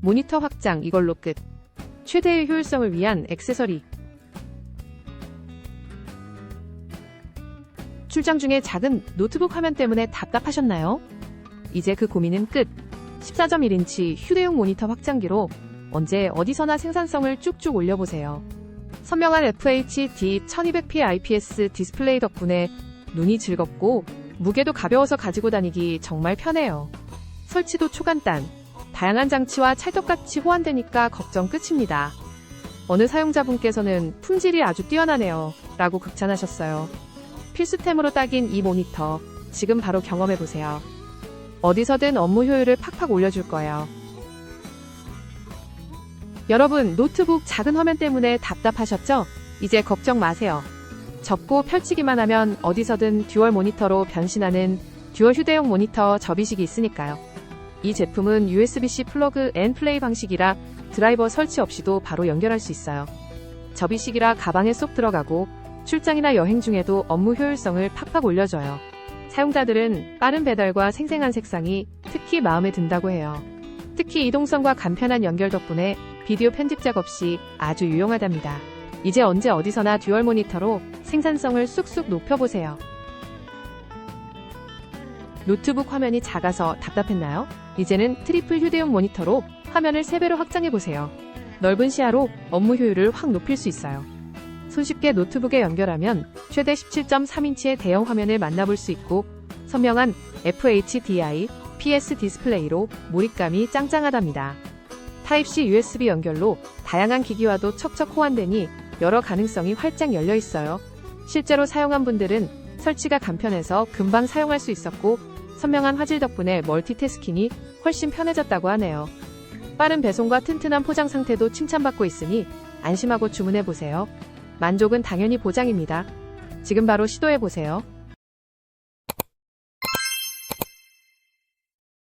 모니터 확장 이걸로 끝. 최대의 효율성을 위한 액세서리. 출장 중에 작은 노트북 화면 때문에 답답하셨나요? 이제 그 고민은 끝. 14.1인치 휴대용 모니터 확장기로 언제 어디서나 생산성을 쭉쭉 올려보세요. 선명한 FHD 1200p IPS 디스플레이 덕분에 눈이 즐겁고 무게도 가벼워서 가지고 다니기 정말 편해요. 설치도 초간단, 다양한 장치와 찰떡같이 호환되니까 걱정 끝입니다. 어느 사용자분께서는 품질이 아주 뛰어나네요. 라고 극찬하셨어요. 필수템으로 딱인 이 모니터, 지금 바로 경험해보세요. 어디서든 업무 효율을 팍팍 올려줄 거예요. 여러분, 노트북 작은 화면 때문에 답답하셨죠? 이제 걱정 마세요. 접고 펼치기만 하면 어디서든 듀얼 모니터로 변신하는 듀얼 휴대용 모니터 접이식이 있으니까요. 이 제품은 USB-C 플러그 앤 플레이 방식이라 드라이버 설치 없이도 바로 연결할 수 있어요. 접이식이라 가방에 쏙 들어가고 출장이나 여행 중에도 업무 효율성을 팍팍 올려줘요. 사용자들은 빠른 배달과 생생한 색상이 특히 마음에 든다고 해요. 특히 이동성과 간편한 연결 덕분에 비디오 편집 작업 시 아주 유용하답니다. 이제 언제 어디서나 듀얼 모니터로 생산성을 쑥쑥 높여보세요. 노트북 화면이 작아서 답답했나요? 이제는 트리플 휴대용 모니터로 화면을 3배로 확장해보세요. 넓은 시야로 업무 효율을 확 높일 수 있어요. 손쉽게 노트북에 연결하면 최대 17.3인치의 대형 화면을 만나볼 수 있고 선명한 FHDI, PS 디스플레이로 몰입감이 짱짱하답니다. 타입C USB 연결로 다양한 기기와도 척척 호환되니 여러 가능성이 활짝 열려 있어요. 실제로 사용한 분들은 설치가 간편해서 금방 사용할 수 있었고 선명한 화질 덕분에 멀티태스킹이 훨씬 편해졌다고 하네요. 빠른 배송과 튼튼한 포장 상태도 칭찬받고 있으니 안심하고 주문해 보세요. 만족은 당연히 보장입니다. 지금 바로 시도해 보세요.